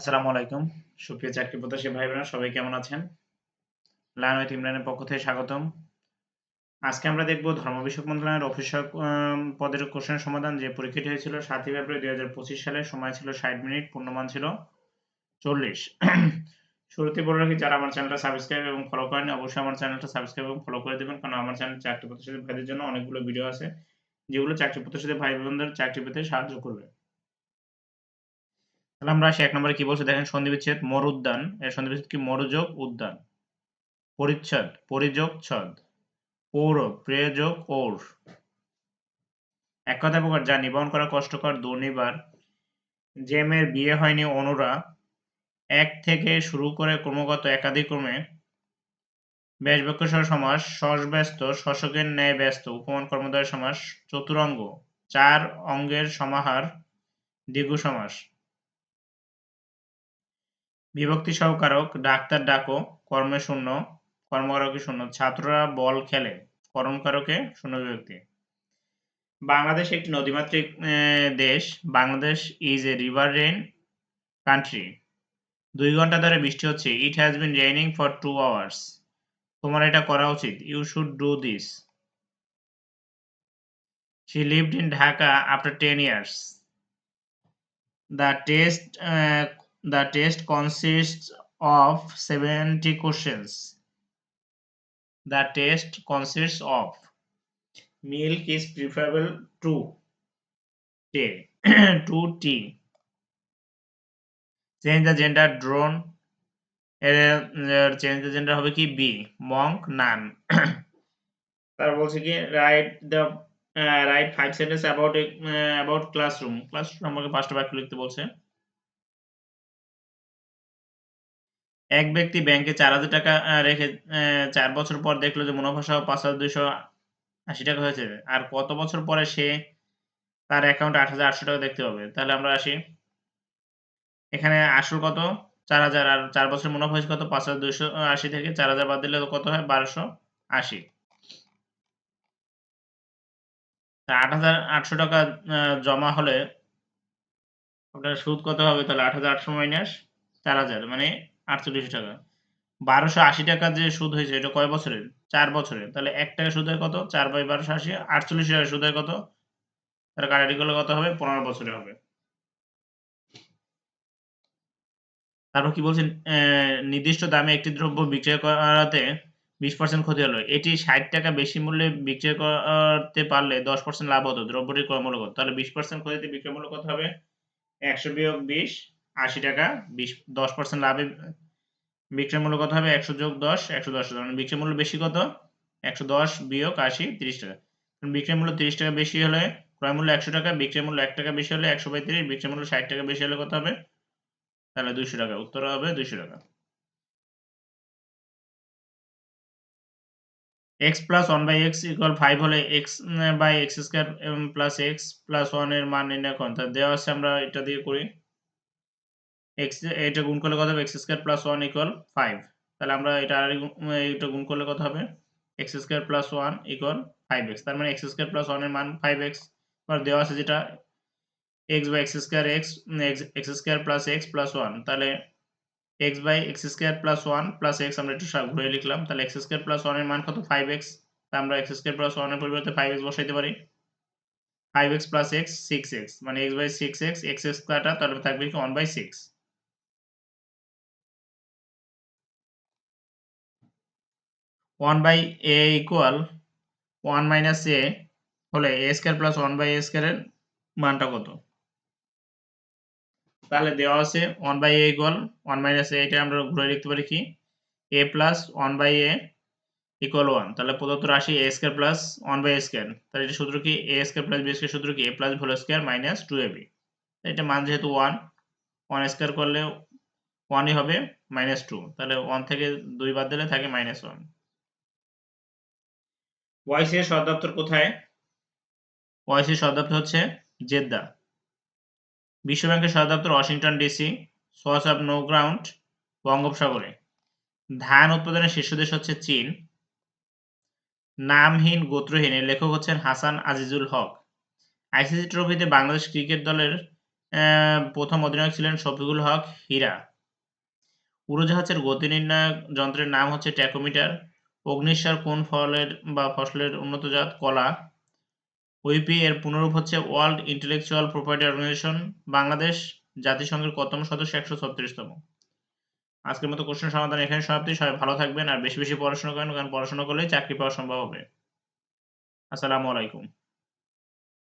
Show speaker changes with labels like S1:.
S1: আসসালামু আলাইকুম। সুপ্রিয় চাকরি প্রত্যাশী ভাই বোনেরা সবাই কেমন আছেন? লায়ন উইথ ইমরানের পক্ষ থেকে স্বাগতম। আজকে আমরা দেখব ধর্ম বিষয়ক মন্ত্রণালয়ের অফিসার পদের কোশ্চেনের সমাধান যে পরীক্ষাটি হয়েছিল সাতই ফেব্রুয়ারি দুই হাজার পঁচিশ সালে, সময় ছিল ষাট মিনিট, পূর্ণমান ছিল চল্লিশ। শুরুতে বলে রাখি, যারা আমার চ্যানেলটা সাবস্ক্রাইব এবং ফলো করেনি অবশ্যই আমার চ্যানেলটা সাবস্ক্রাইব এবং ফলো করে দেবেন, কারণ আমার চ্যানেল চাকরি প্রত্যাশী ভাইদের জন্য অনেকগুলো ভিডিও আছে, যেগুলো চাকরি প্রত্যাশী ভাই বোনদের চাকরি পেতে সাহায্য করবে। তাহলে আমরা আসি এক নম্বরে কি বলছে? দেখেন সন্ধিবিচ্ছেদ মর উদ্যান এর সন্ধিবিচ্ছেদ কি? মরযোগ উদ্যান। পরিচ্ছদ, পরিযোগ ছদ। পৌর প্রেয়োযোগ ওর এক কথা প্রকার যা নিবারণ করা কষ্টকর দুর্নিবার জেমের বিয়ে হয়নি অনুরা, এক থেকে শুরু করে ক্রমাগত একাধিক্রমে ব্যাসবাক্যসহ সমাস সস ব্যস্ত শশকের ন্যায় ব্যস্ত, উপমান কর্মদ্বয় সমাস, চতুরঙ্গ, চার অঙ্গের সমাহার দ্বিগু সমাস। বিভক্তি সহকারক ডাক্তার ডাকো, কর্মে শূন্য, কর্মকারকে শূন্য, ছাত্ররা বল খেলে, কর্মকারকে শূন্য বিভক্তি। বাংলাদেশ একটি নদীমাতৃক দেশ। Bangladesh is a riverine country দুই ঘণ্টা ধরে বৃষ্টি হচ্ছে। It has been raining for two hours তোমার এটা করা উচিত। You should do this she lived in Dhaka after ten years the test The test consists of 70 questions. The test consists of milk is preferable to tea. to tea. Change the gender drone. Change the gender হবে কি B monk nun তারপর বলছে কি write the write five sentence about about classroom classroom আমাকে পাঁচটা বাক্য লিখতে এক ব্যক্তি ব্যাংকে চার হাজার টাকা রেখে চার বছর পর দেখল যে মুনাফা সহ পাঁচ হাজার দুইশো আশি টাকা হয়েছে। আর কত বছর পরে সে তার অ্যাকাউন্টে আট হাজার আটশো টাকা দেখতে পাবে? তাহলে আমরা আসি। এখানে আসল কত? চার হাজার। আর চার বছর মুনাফা হয়েছে কত? পাঁচ হাজার দুইশো আশি থেকে। চার হাজার বাদ দিলে কত হয়? বারোশো আশি। আট হাজার আটশো টাকা জমা হলে আপনার সুদ কত হবে? তাহলে আট হাজার আটশো মাইনাস চার হাজার। মানে আটচল্লিশ টাকা। বারোশো আশি টাকা যে সুদ হয়েছে, এটা কয় বছরের? চার বছরের। তাহলে এক টাকা সুদ হয় কত? চার বাই বারোশো আশি, আটচল্লিশ টাকা সুদ হয় কত? তার কাটাটি করলে কত হবে? পনেরো বছরে হবে। তারপর কি বলছেন? নির্দিষ্ট দামে একটি দ্রব্য বিক্রয় করাতে বিশ পার্সেন্ট ক্ষতি হলো। এটি ষাট টাকা বেশি মূল্যে বিক্রয় করতে পারলে দশ পার্সেন্ট লাভ হতো। দ্রব্যটির ক্রয় কত? তাহলে বিশ পার্সেন্ট ক্ষতিতে বিক্রয় মূল্য কত হবে? একশো বিয়োগ বিশ আশি টাকা, বিশ, দশ পার্সেন্ট লাভে বিক্রয় মূল্য কত হবে? একশো যোগ দশ, একশো দশ মানে বিক্রয় মূল্য বেশি কত? একশো দশ বিয়োগ আশি, তিরিশ টাকা। বিক্রয় মূল্য তিরিশ টাকা বেশি হলে ক্রয় মূল্য একশো টাকা, বিক্রয় মূল্য এক টাকা বেশি হলে একশো বাই তিরিশ বিক্রয় মূল্য ষাট টাকা বেশি হলে কত হবে? তাহলে দুইশো টাকা। উত্তর হবে দুইশো টাকা। X plus one by x equal five হলে x by x square plus x plus ওয়ানের মান নির্ণয় করেন। তা দেওয়া আছে, আমরা এটা দিয়ে করি। এক্স এটা গুণ করলে কত হবে? X square plus one equal five তাহলে আমরা এটা আর এটা গুণ করলে কত হবে? X square plus one equal five x তার মানে এক্স স্কোয়ার প্লাস ওয়ানের মান ফাইভ এক্স এবার দেওয়া আছে যেটা x by x square x x square plus x plus one তাহলে x by x square plus one plus x আমরা একটু ঘুরে লিখলাম। তাহলে এক্স স্কোয়ার প্লাস ওয়ানের মান কত? ফাইভ এক্স তা আমরা এক্স স্কোয়ার প্লাস ওয়ানের পরিবর্তে ফাইভ এক্স বসাইতে পারি। Five x plus x six x মানে x by six x x স্কোয়ারটা তাহলে থাকবে কি? One by six one by a equal one minus a হলে a square plus one by a স্কোয়ারের মানটা কত? তাহলে দেওয়া আছে one by a equal one minus a এটা আমরা ঘুরে লিখতে পারি কি? A plus one by a equal one তাহলে প্রদত্ত রাশি a square plus one by a square তাহলে এটা সূত্র কি? A square plus b square সূত্র কি? A plus whole square minus two a b এটা মান যেহেতু ওয়ান ওয়ান স্কোয়ার করলে ওয়ানই হবে মাইনাস টু তাহলে ওয়ান থেকে দুই বাদ দিলে থাকে মাইনাস ওয়ান ওয়াইসি এর সদর দপ্তর কোথায়? ওয়াইসি সদর দপ্তর হচ্ছে জেদ্দা। বিশ্ব ব্যাংকের সদর দপ্তর Washington DC swatch of no ground, বঙ্গোপসাগরে। ধান উৎপাদনের শীর্ষ দেশ হচ্ছে চীন। নামহীন গোত্রহীন এর লেখক হচ্ছেন হাসান আজিজুল হক। আইসিসি ট্রফিতে বাংলাদেশ ক্রিকেট দলের প্রথম অধিনায়ক ছিলেন শফিকুল হক হীরা। উড়োজাহাজের গতি নির্ণায়ক যন্ত্রের নাম হচ্ছে ট্যাকোমিটার। অগ্নিশ্বর কোন ফলের বা ফসলের উন্নত জাত কলা ওইপি এর পুনরূপ হচ্ছে World Intellectual Property Organization Bangladesh, জাতিসংঘের কতম সদস্য? একশো ছত্রিশতম। আজকের মতো কোশ্চেন সমাধান এখানে সমাপ্তি। সবাই ভালো থাকবেন আর বেশি বেশি পড়াশোনা করেন, কারণ পড়াশোনা করলেই চাকরি পাওয়া সম্ভব হবে। আসসালামু আলাইকুম।